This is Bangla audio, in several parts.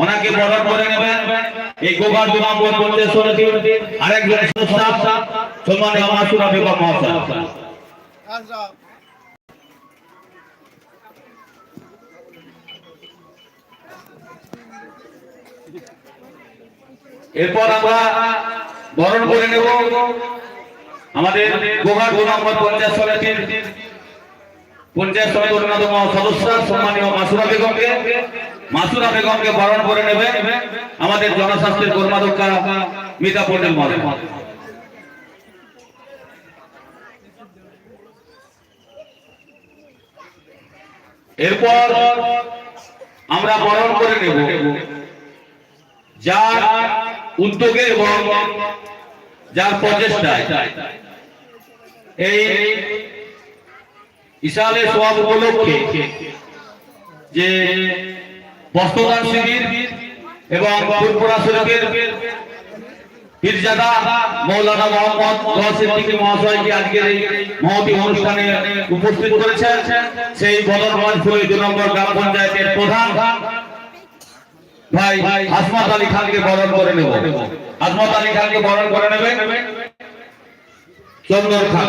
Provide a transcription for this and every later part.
ওনাকে বরণ করে নেবেন। এই গোঘাট দু নম্বর পঞ্চায়েত সমিতি আরেকজন সংস্থা সম্মানীয় মাসুরা বেগম মহাশয় এরপর আমরা বরণ করে নেব। আমাদের গোঘাট দু নম্বর পঞ্চায়েত সমিতির পঞ্চায়েত সমিতির অন্যতম সদস্য, সম্মানীয় মাসুরা বেগমকে। মাসুরা বেগমকে বরণ করে নেবে। আমাদের জনস্বাস্থ্যের কর্মাধ্যক্ষা মিতা পটেল মহোদয় এরপর আমরা বরণ করে নেব যার উদ্যোগে এবং যার প্রচেষ্টায় এই ইসালে সব উপলক্ষে যে বস্ত্রদান শিবির এবং ফুরপুরা শরীফের পীরজাদা মৌলানা মোহাম্মদ সিদ্দিকী মহাশয়কে আজকের এই মহতি অনুষ্ঠানে উপস্থিত করেছেন। সেই বদরগঞ্জ ফুল দু নম্বর গ্রাম পঞ্চায়েতের প্রধান ভাই হাসমত আলী খানকে বরণ করে নেব। হাসমত আলী খানকে বরণ করে নেবে চন্দন খান।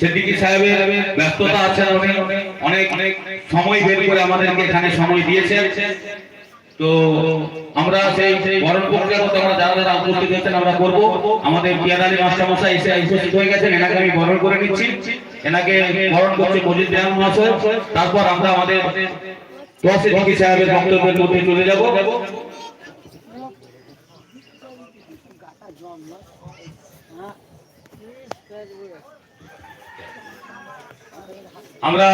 সিদ্দিকী সাহেবের ব্যস্ততা আছে উনি অনেক অনেক সময় বের করে আমাদেরকে এখানে সময় দিয়েছেন। তো আমরা সেই বরণ প্রক্রিয়ার মধ্যে আমরা যারা যারা উপস্থিত হয়েছেন আমরা করব। আমাদের পিয়াদালি মাস্টারমশাই এসে উপস্থিত হয়ে গেছেন, এনাকে আমি বরণ করে নিচ্ছি। এনাকে বরণ করছে মজিদ দেওয়ান মহাশয়। তারপর আমরা আমাদের তোয়াসি সাহেবের বক্তব্যের মধ্যে চলে যাব। আমরা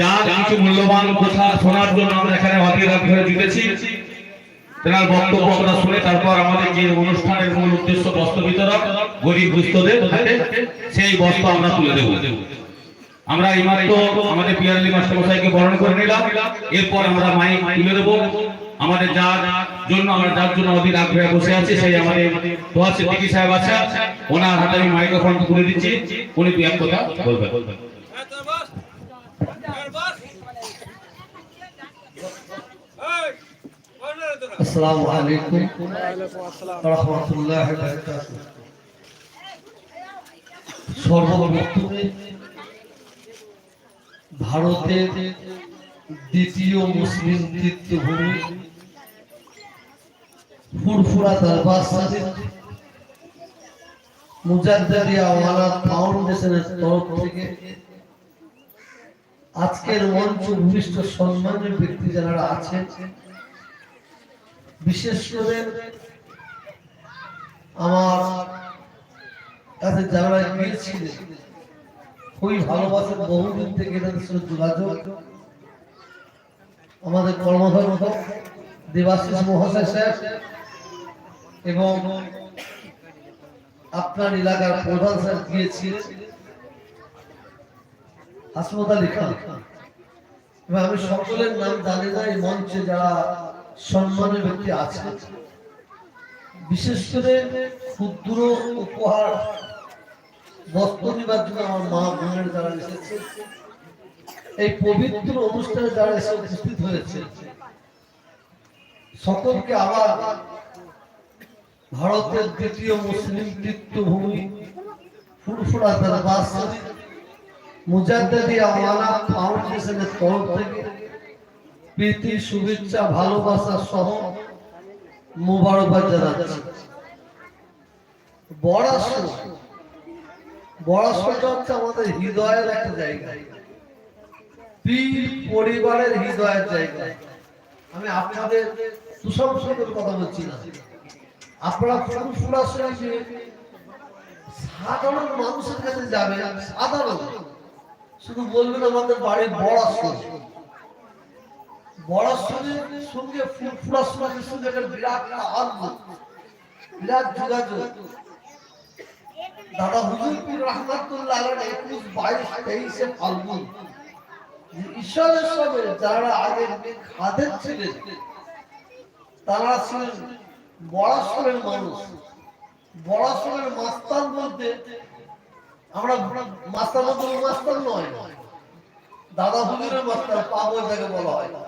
যা কিছু মূল্যবান কথা শোনার জন্য আমরা এখানে হাতির ঘরে জিতেছি। তেনার বক্তব্য আমরা শুনে তারপর আমাদের যে অনুষ্ঠানের মূল উদ্দেশ্য বস্ত্র বিতরণ, গরিব দুস্থদের সেই বস্ত্র আমরা তুলে দেব। আমরা এইমাত্র আমাদের পিয়ারলি মাস্টার মশাইকে বরণ করে নিলাম। এরপর আমরা মাইক তুলে দেবো। আমাদের যার জন্য, আমরা যার জন্য অধীর আগ্রহে বসে আছি, সেই আমাদের তোয়া সিদ্দিকী সাহেব আছে ওনার হাতে আমি মাইক্রোফোন তুলে দিচ্ছি। উনি দু এক কথা বলবেন এই তো বস এই বস এই বল না রে তোরা আসসালামু আলাইকুম রহমতুল্লাহ সর্বপ্রথমে ভারতের দ্বিতীয় মুসলিম তীর্থভূমি ফুরফুরা দরবার শরীফ মুজাদ্দারিয়া ওয়ালা ফাউন্ডেশনের তরফ থেকে আজকের মঞ্চ ভূমিষ্ঠ সম্মানের ব্যক্তি যারা আছেন বিশেষ করে আমার কাছে যারা গিয়েছিলেন খুবই ভালোবাসে, বহুদিন থেকে সাথে যোগাযোগ। আমাদের কর্মধর্ম, দেবাশিস মহাশয় সাহেব এবং আপনার এলাকার প্রধান স্যার গিয়েছিলেন হাসমত আলী খান। এবং আমি সকলের নাম জানি না, এই মঞ্চে যারা সম্মানের ব্যক্তি আছে। বিশেষ করে ক্ষুদ্র উপহার, বস্ত্র দিবার জন্য আমার মা বোনের যারা এসেছে। এই পবিত্র অনুষ্ঠানে যারা এসে উপস্থিত হয়েছে, সকলকে আবার ভারতের দ্বিতীয় মুসলিম তীর্থভূমি ফুরফুরা দরবার শরীফ মুজাদ্দিদি আওয়ালা ফাউন্ডেশনের তরফ থেকে প্রীতি, শুভেচ্ছা, ভালোবাসা সহ মুবারকবাদ জানাচ্ছি। বড়াসো বড়াসোটা হচ্ছে আমাদের হৃদয়ের একটা জায়গা। পীর পরিবারের হৃদয়ের জায়গা। আমি আপনাদের সুসংসদের কথা বলছি না। আপনারা সাধারণ মানুষের কাছে যাবেন, সাধারণ। শুধু বলবেন আমাদের বাড়ির বড় বড়াসনের সঙ্গে সঙ্গে দাদা হুজুরপুর রহমাতুল্লাহ বাইশ ঈশ্বরের যারা আগে খাদের ছিলেন, তারা ছিলেন বড়াসনের মানুষ। বড়াসনের মাস্তান বলতে আমরা মাস্তান মাস্তান নয়, দাদা হুজুরের মাস্টার পাগল যাকে বলা হয় হ্যাঁ।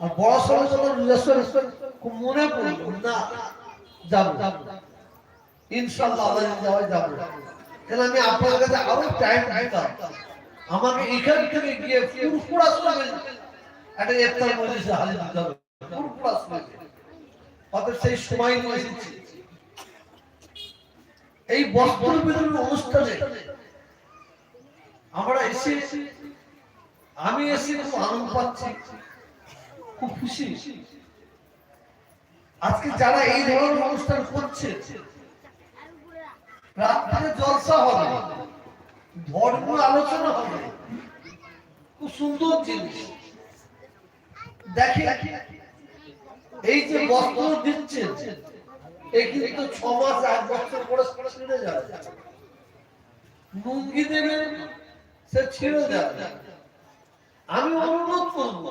আর বড় খুব মনে না যাব। ইনশাল্লাহ যাব। আমি আপনার কাছে আরও টাইম দিতাম। আমাকে এখান থেকে গিয়ে একটা মজলিসে হাজির দিতে হবে। অতএব সেই সময় নিয়ে এসেছি। এই বস্ত্র বিতরণ অনুষ্ঠানে আমরা এসে, আমি এসে আনন্দ পাচ্ছি। খুব খুশি। আজকে যারা এই ধরনের অনুষ্ঠান করছে, রাত্রে জলসা হবে, ধর্ম আলোচনা হবে। খুব সুন্দর জিনিস। দেখে এই যে বস্ত্র দিচ্ছে এই কিন্তু ছ মাস, এক বছর পরে যাবে। লুঙ্গি দেবে, সে ছিঁড়ে যাবে। আমি অনুরোধ করব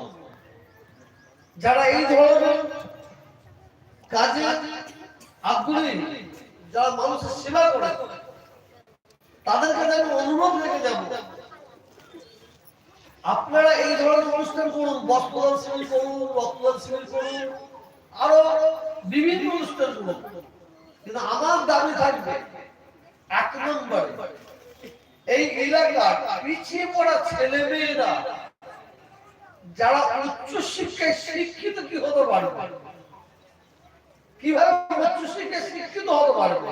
যারা এই ধরনের কাজে আগ্রহী, যারা মানুষের সেবা করে তাদের কাছে আমি অনুরোধ রেখে যাব। আপনারা এই ধরনের অনুষ্ঠান করুন বস্ত্রদান শিবির করুন রক্তদান শিবির করুন, আরও বিভিন্ন অনুষ্ঠান করুন। কিন্তু আমার দাবি থাকবে, এক নম্বর, এই এলাকার পিছিয়ে পড়া ছেলে মেয়েরা যারা উচ্চ শিক্ষায় শিক্ষিত কি হতে পারবে? কীভাবে উচ্চ শিক্ষায় শিক্ষিত হতে পারবে?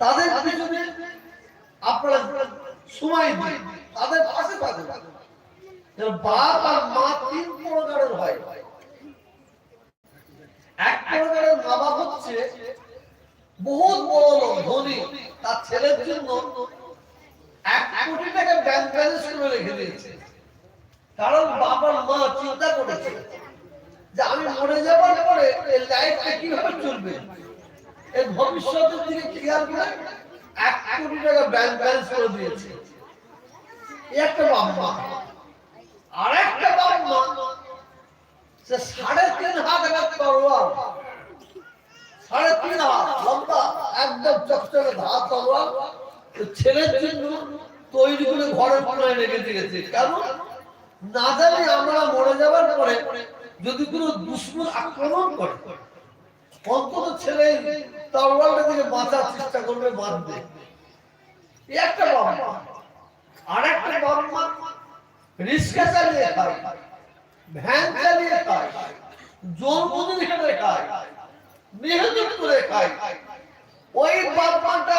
তাদের পিছনে আপনারা সময় দিন, তাদের পাশে থাকুন। বাপ আর মা তিন প্রকারের হয়। এক প্রকারের মা বাপ হচ্ছে বহুত বড় ধনী, তার ছেলের জন্য এক কোটি টাকা ব্যাংক ব্যালেন্স করে রেখে দিয়েছে কারণ বাবার মা চিন্তা করেছে যে আমি মরে যাওয়ার পরে এই লাইফটা কীভাবে চলবে এর ভবিষ্যতের দিকে খেয়াল করে এক কোটি টাকা ব্যাংক ব্যালেন্স করে দিয়েছে এই একটা বাবা আর একটা বাবা সে সাড়ে তিন হাত একটা তরোয়ার সাড়ে তিন হাত লম্বা একদম চকচকে ধার তরোয়ার তো ছেলের জন্য তৈরি করে ঘরের দিয়েছে কেন না জানি আমরা মরে যাওয়ার পরে যদি কোনো দুশ্মন আক্রমণ করে, অন্তত ছেলে তরোয়ালটা থেকে বাঁচার চেষ্টা করবে বাঁধবে একটা বাবা আর একটা বাবা রিক্সা চালিয়ে খায়, ভ্যান চালিয়ে খায় মজুরি খেতে খায় মেহনত করে খায়। ওই বাবাটা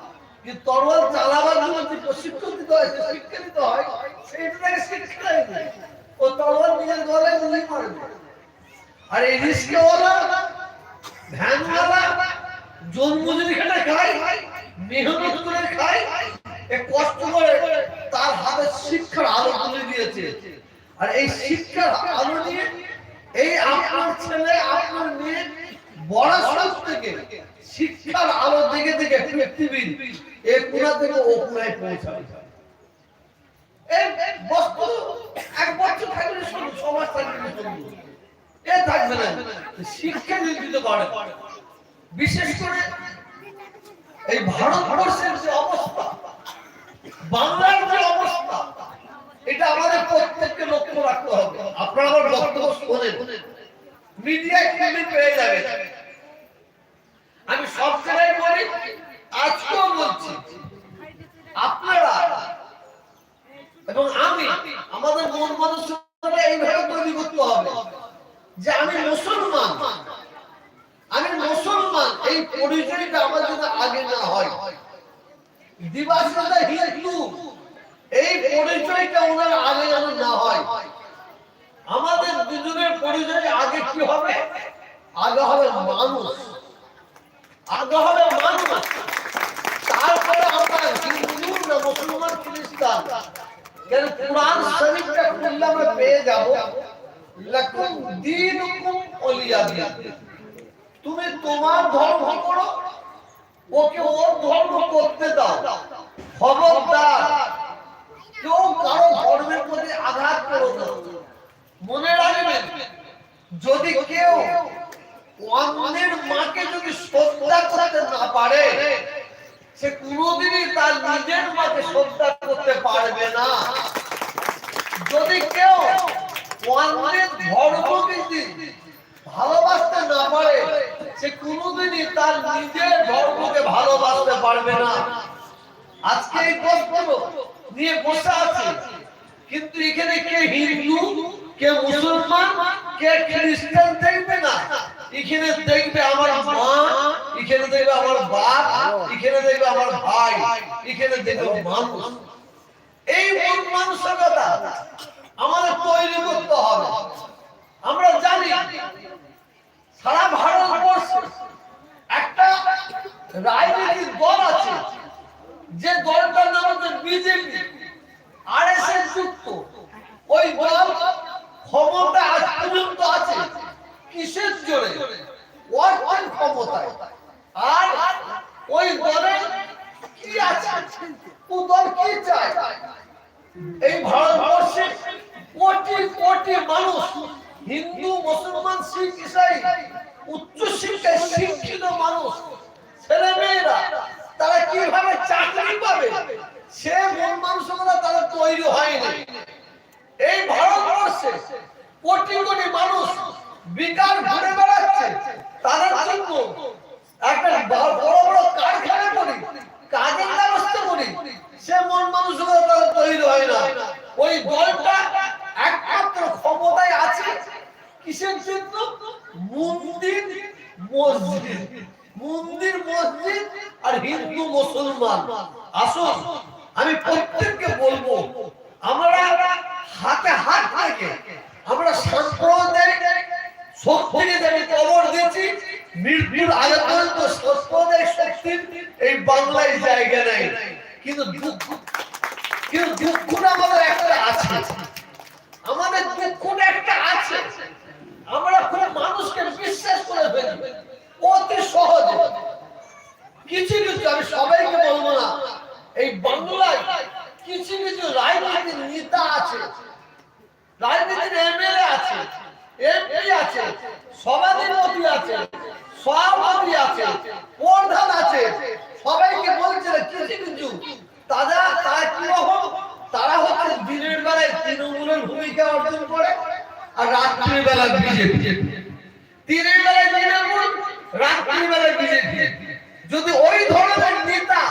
কিন্তু তরোয়াল চালাবার জন্য যে প্রশিক্ষণ দিতে হয়, যে শিক্ষা দিতে হয় সেইটা তাকে শিক্ষা নেই ও তরোয়াল নিজের গলায় গুলি মারবে। আর এই রিস্কেওয়ালা ভ্যানওয়ালা জন্মদিন খেটে খায় মেহনত করে খায়, এ কষ্ট করে তার হাতে শিক্ষার আলো তুলে দিয়েছে। আর এই শিক্ষার আলো নিয়ে, এই আপনার ছেলে, আপনার মেয়ে, বড় সব থেকে শিক্ষার আলো দেখে দেখে পৃথিবীর এ কোনা থেকে ও কোনায় পৌঁছাবে অবস্থা এটা আমাদের প্রত্যেককে লক্ষ্য রাখতে হবে। আপনারা আমার বক্তব্য শোনেন। মিডিয়ায় পেয়ে যাবে আমি সব জায়গায় বলি আজকেও বলছি, আপনারা এবং আমি, আমাদের মন মানসিকতা এইভাবে তৈরি করতে হবে যে আমি মুসলমান। আমি মুসলমান, এই পরিচয়টা আমার জন্য আগে না হয়। দিবাসীরা হিন্দু এই পরিচয়টা ওনার আগে যেন না হয়। আমাদের দুজনের পরিচয় আগে কি হবে? আগে হবে মানুষ। আগে হবে মানুষ। তারপরে আমরা হিন্দু না মুসলমান খ্রিস্টান কেন কোরআন শরীফটা খুললে আমরা পেয়ে যাব। লাকুম দীনুকুম ওলিয়া তুমি তোমার ধর্ম করো, ওকে ওর ধর্ম করতে দাও। খবরদার, কেউ কারও ধর্মের প্রতি আঘাত করো না। মনে রাখবেন, যদি কেউ অন্যের মাকে যদি শ্রদ্ধা করতে না পারে সে কোনোদিনই তার নিজের মাকে শ্রদ্ধা করতে পারবে না। যদি কেউ ভালোবাসতে না পারে, সে কোনোদিনই তার নিজের ধর্মকে ভালোবাসতে পারবে না। আজকে এই প্রশ্নগুলো নিয়ে বসে আছে, কিন্তু এখানে কে হিন্দু, কে মুসলমান, কে খ্রিস্টান দেখবে না। এখানে দেখবে আমার মা, এখানে দেখবে আমার বাপ, এখানে দেখবে আমার ভাই, এখানে দেখবে মানুষ। এই মন মানসিকতা আমাদের তৈরি করতে হবে। আমরা জানি সারা ভারতবর্ষ একটা রাজনৈতিক দল আছে, যে দলটার নাম হচ্ছে বিজেপি, আর এস এস যুক্ত। ওই দল ক্ষমতা আজ পর্যন্ত আছে। কিসের জোরে? আর ওই দলে কি আছে? কি চায়? এই ভারতবর্ষে কোটি কোটি মানুষ, হিন্দু, মুসলমান, শিখ, ইসাই, উচ্চ শিক্ষায় শিক্ষিত মানুষ ছেলে মেয়েরা তারা কীভাবে চাকরি পাবে? সে মন মানসিকতা তারা তৈরি হয়নি। এই ভারতবর্ষে কোটি কোটি মানুষ বেকার ঘুরে বেড়াচ্ছে। তাদের জন্য একটা বড় বড় কারখানা করি, কাজের ব্যবস্থা করি। সে মন মানসিকতা তৈরি হয় না। ওই দলটা একমাত্র ক্ষমতায় আছে কিসের জন্য? মন্দির, মসজিদ। মন্দির, মসজিদ আর হিন্দু, মুসলমান। আসুন, আমি প্রত্যেককে বলব, আমরা হাতে হাত রেখে আমরা সাম্প্রদায়িক শক্তিকে যেমন কবর দিয়েছি মৃত্যুর আগে পর্যন্ত এই বাংলায় জায়গা কিন্তু দুঃখ, কিন্তু দুঃখটা আমাদের একটা আছে। আমাদের দুঃখটা একটা আছে। আমরা খুব মানুষকে বিশ্বাস করে ফেলি অতি সহজে। কিছু কিছু, আমি সবাইকে এই বাংলায় কিছু কিছু রাজনীতির নেতা আছে। রাজনীতির এমএলএ আছে। এমপি তারা তারা দিনের বেলায় তৃণমূলের ভূমিকা অর্জন করে আর রাত্রির বেলা বিজেপি। দিনের বেলায় তৃণমূল, রাত্রির বেলায় বিজেপি যদি ওই ধরনের নেতা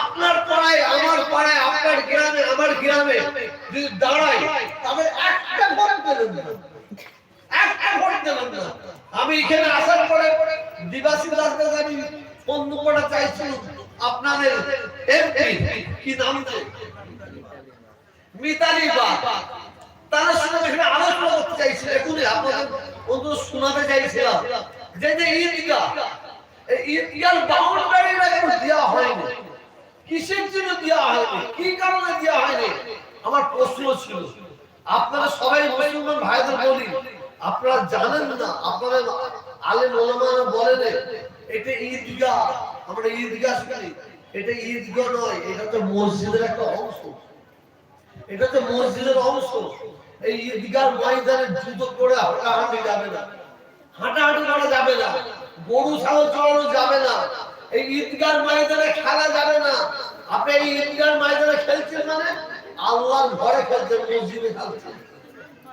আপনার পাড়ায় আমার পাড়ায় আপনার গ্রামে আমার গ্রামে যদি দাঁড়ায় তবে একটা ভোট দেবেন না একটা ভোট দেবেন না আমি এখানে আসার পরে দিবাসী দাস আমি বন্ধুপটা চাইছি আপনাদের এমপি কি নাম মিতালি বা তার সঙ্গে এখানে আলোচনা করতে চাইছিল, এখনই আপনাদের বন্ধু শোনাতে চাইছিলাম যে যে ঈদগা ঈদগার বাউন্ডারিটা এখন দেওয়া হয়নি? কিসের জন্য দেওয়া হয়নি? কি কারণে দেওয়া হয়নি? আমার প্রশ্ন ছিল, আপনারা সবাই মুসলমান ভাইদের বলি, আপনারা জানেন না, আপনারা আলেম ওলামারা বলেন এটা ঈদগাহ, আমরা ঈদগাহ শুনি এটা ঈদগাহ নয়, এটা তো মসজিদের একটা অংশ। এটা তো মসজিদের অংশ। এই ঈদগার ময়দানে জুতো করে হাঁটাহাঁটি যাবে না। হাঁটাহাঁটি করা যাবে না। গরু, ছাগল চড়ানো যাবে না। এই ঈদগার ময়দানে খেলা যাবে না। আপনি এই ঈদগার ময়দানে খেলছেন মানে আল্লাহর ঘরে খেলছেন, মসজিদে খেলছেন।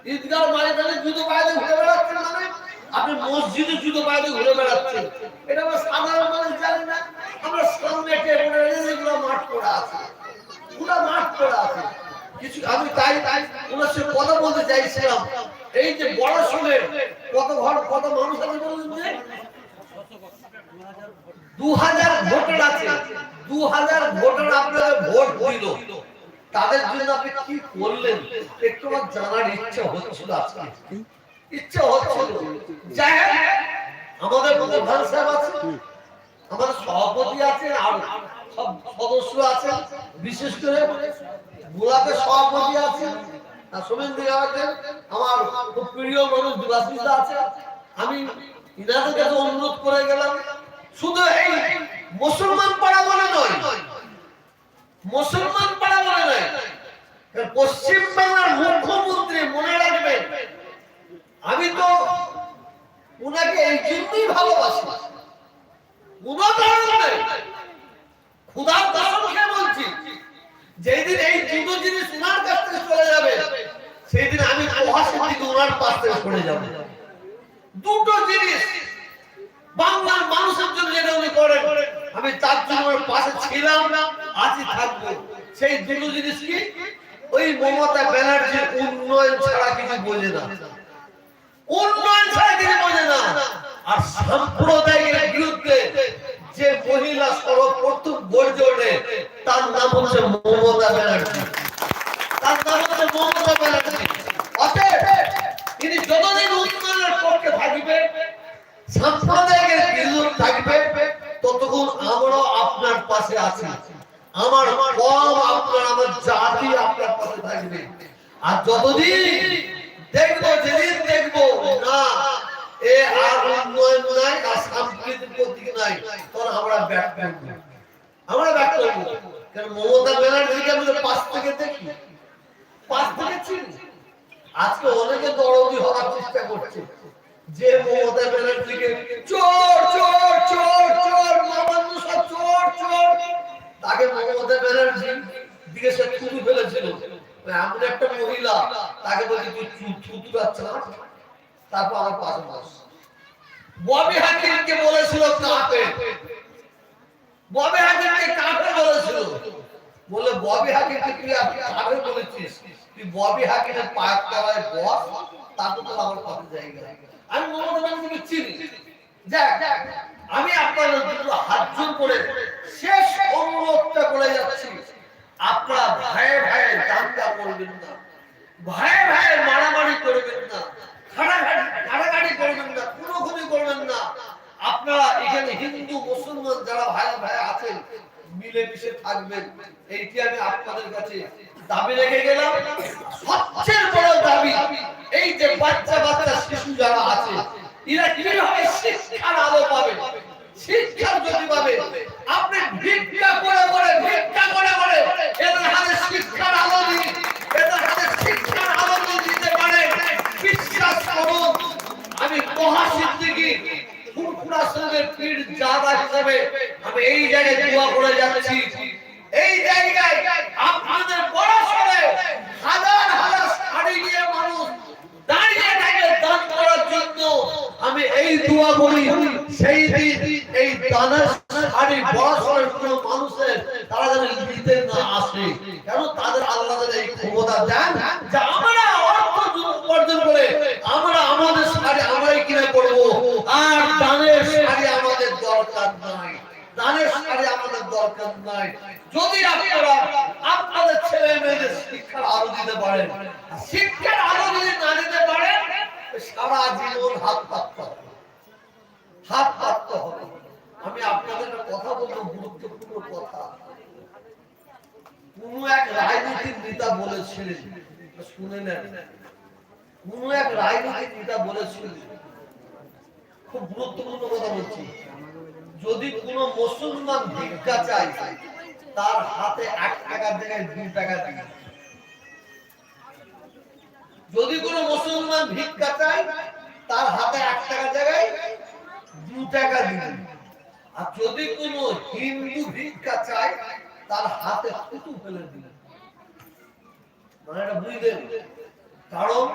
ঈদগার ময়দানে জুতো দিয়ে ঘুরে বেড়াচ্ছেন মানে আপনি মসজিদে জুতো পায়ে ঘুরে বেড়াচ্ছেন। এটা আমরা সাধারণ মানুষ জানি না। আমরা সামনে টেবিলে এগুলো মাঠ করা আছে। পুরো মাঠ করা আছে। কিছু আমি তাই তাই ওনার সাথে কথা বলতে চাইছিলাম। এই যে বড় শুনে কত ঘর, কত মানুষ আছে বলুন যে দু হাজার ভোটার আছে। দু হাজার ভোটার আপনাদের ভোট দিল। তাদের জন্য আপনি কি করলেন? একটু আমার জানার ইচ্ছা হচ্ছিল আজকে। আমাদের সাহেব আছে আর সব সদস্য আছেন। বিশেষ করে গোলাপের সভাপতি আছেন আমার খুব প্রিয় মানুষ দুলাসিদা আছে। আমি ইনাদের কাছে অনুরোধ করে গেলাম, শুধু এই মুসলমান পাড়া বলে নয়, মুসলমান পাড়া বলে নয় পশ্চিম মুখ্যমন্ত্রী মনে রাখবেন আমি তো উনাকে এই জন্যই ভালোবাসি। বলছি, যেদিন এই দুটো জিনিস চলে যাবে সেই দিন আমি যাব। দুটো জিনিস বাংলার মানুষের জন্য যেটা উনি করেন। আমি তার জন্য পাশে ছিলাম না আজই থাকব। সেই দুটো জিনিস কি? ওই মমতা ব্যানার্জির উন্নয়ন ছাড়া কিছু বোঝে না। উন্নয়ন ছাড়া কিছু বোঝে না। আর সাম্প্রদায়িকের বিরুদ্ধে যে মহিলা সর্বপ্রথম গর্জে ওঠে, তার নাম হচ্ছে মমতা ব্যানার্জি। তার নাম হচ্ছে মমতা ব্যানার্জি। অতএব তিনি যতদিন উন্নয়নের পক্ষে থাকবে সাম্প্রদায়িকের বিরুদ্ধে থাকবে ততক্ষণ আমরাও আপনার পাশে আছি। আমার কম আপনার, আমার জাতি আপনার পাশে থাকবে। আর যতদিন দেখব, যেদিন দেখব, না, এ আর উন্নয়ন নাই, আর সাম্প্রতিক প্রতীক নাই, তখন আমরা আমরা করব। মমতা ব্যানার্জিকে পাশ থেকে দেখি? পাশ থেকে চিনি। আজকে অনেকে দরদি হওয়ার চেষ্টা করছে। যে মমতা ব্যানার্জিকে চোর চোর চোর চোর নবান্ন সব চোর চোর, তাকে মমতা ব্যানার্জি দিকে সে থুতু ফেলেছিল। এমন একটা মহিলা, তাকে বলছে, তুই থুতু যাচ্ছে না? তারপর আমার পাশে বস ববি হাকিমকে বলেছিল কাপে। ববি হাকিমকে কাপে বলেছিল। বলে ববি হাকিমকে তুই কাপে বলেছিস? তুই ববি হাকিমের পায়ের তলায় বস, তারপর তো আমার পাশে জায়গা আমি মমতা ব্যানার্জিকে চিনি। যাক, আমি আপনাদের দুটো হাত জোর করে শেষ অনুরোধটা করে যাচ্ছি। আপনারা ভাইয়ে ভাইয়ে দাঙ্গা করবেন না। ভাইয়ে ভাইয়ে মারামারি করবেন না। করবেন না। করবেন না। আপনারা এখানে হিন্দু, মুসলমান যারা ভাই ভাই আছেন থাকবেন। এইটি আমি আপনাদের কাছে দাবি রেখে গেলাম। সবচেয়ে বড় দাবি এই যে বাচ্চা বাচ্চা শিশু যারা আছে, এরা কীভাবে শিক্ষার আলো পাবে? শিক্ষার যদি পাবে, আপনি ভিক্ষা করে করে ভিক্ষা করে করে এদের হাতে শিক্ষার আলো দিন, এদের হাতে শিক্ষার আলো দিতে পারে। বিশ্বাস করুন আমি মহা সিদ্দিকী ফুরফুরা পীর জাদা হিসেবে আমি এই জায়গায় দোয়া করে যাচ্ছি। এই জায়গায় আপনাদের বড় সরে হাজার হাজার শাড়ি নিয়ে মানুষ দাঁড়িয়ে থাকে দান করার জন্য। আমি এই দোয়া করি। সেই দিন এই দানের শাড়ি মানুষের তারা যেন নিতে না আসে। কেন? তাদের আল্লাহ এই ক্ষমতা দেন যে আমরা অর্থ উপার্জন করে আমরা আমাদের শাড়ি আমরাই কিনে পড়ব আর দানের শাড়ি আমাদের দরকার নাই। দানের শাড়ি আমাদের দরকার নাই। যদি আপনারা আপনাদের ছেলে মেয়েদের শিক্ষার আলো দিতে পারেন শিক্ষার আলো যদি না দিতে পারেন, সারা জীবন হাত হবে। হাত পাততে হবে। আমি আপনাদের কথা বলব, গুরুত্বপূর্ণ কথা। কোন এক রাজনীতির নেতা বলেছিলেন শুনে নেন। কোন এক রাজনীতির নেতা বলেছিলেন, খুব গুরুত্বপূর্ণ কথা বলছি, যদি কোন মুসলমান ভিক্ষা চায়, তার হাতে এক টাকার জায়গায় দু টাকা দিন যদি কোনো মুসলমান ভিক্ষা চায়, তার হাতে এক টাকা জায়গায় দু টাকা দিবেন আর যদি কোনো হিন্দু ভিক্ষা চায়, তার হাতে থুতু ফেলে দিবেন মানে এটা বুঝলেন কারণ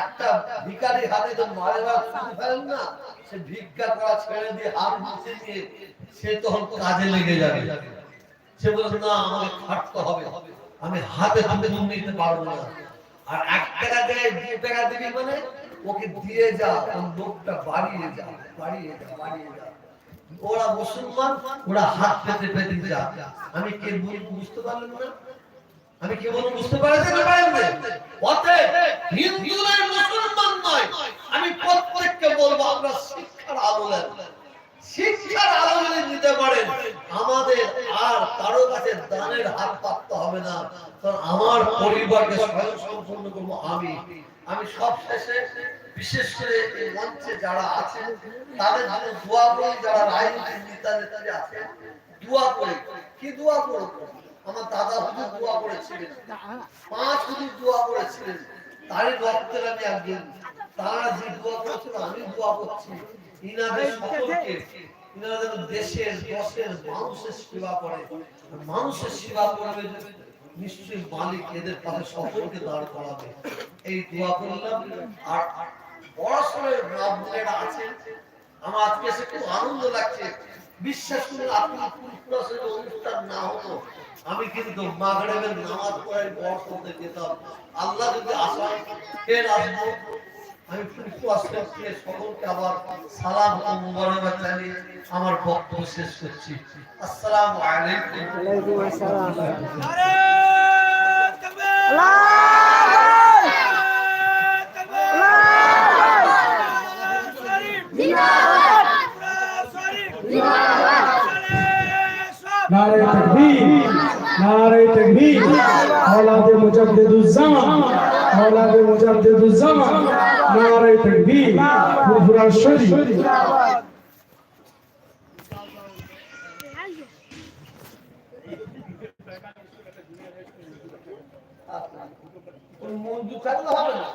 একটা ভিখারি হাতে তো মারে থুতু ফেলেন না, সে ভিক্ষা করা ছেড়ে দিয়ে হাত মুছে নিয়ে সে তখন কাজে লেগে যাবে। সে বলে না, আমাকে খাটতে হবে। আমি হাতে হাতে নিতে পারব না। আর এক টাকা দেয়, দু টাকা দিবি মানে ওকে দিয়ে যা লোকটা বাড়িয়ে যা বাড়িয়ে যা বাড়িয়ে যা। ওরা মুসলমান, ওরা হাত পেতে পেতে যা। আমি কে বল- বুঝতে পারলেন না? আমি কি বুঝতে? অতএব মুসলমান নয়। আমি প্রত্যেককে বলব, আমরা শিক্ষার আলো শিক্ষার নিতে পারেন। আমাদের আর কারও কাছে দানের হাত পাততে হবে না। কারণ আমার পরিবারকে স্বয়ং সম্পূর্ণ করব আমি। আমি সব শেষে বিশেষ করে এই মঞ্চে যারা আছেন, তাদের জন্য দোয়া করি, যারা রাজনীতির নেতা নেতাজি আছেন, দোয়া করি। কি দোয়া করব? আমার দাদা হুজুর দোয়া করেছিলেন। পাঁচ হুজুর দোয়া করেছিলেন। তারই রক্তের আমি একজন। তারা যে দোয়া করেছিল, আমি দোয়া করছি। ইনাদের সকলকে, ইনারা যেন দেশের, দশের মানুষের সেবা করে। মানুষের সেবা করবে। নিশ্চয়ই মালিক এদের পাশে সকলকে দাঁড় করাবে। এই দোয়া করলাম। আর আমার আজকে খুব আনন্দ লাগছে। বিশ্বাস করুন, আপনি অনুষ্ঠান না হতো আমি কিন্তু মাগরেবের নামাজ পড়ে বড় করতে যেতাম আল্লাহ যদি আসায় ফের আসব। আমি ফুলপুরাসকে সকলকে আবার সালাম ও মুবারকবাদ জানিয়ে আমার বক্তব্য শেষ করছি আসসালামু আলাইকুম ওয়ালাইকুম আসসালাম আরে তকবীর नारे तकबीर नारे तकबीर औलाद मुजद्दिदुज्जामान औलाद मुजद्दिदुज्जामान নারায় তাকবীর চালু হবে না?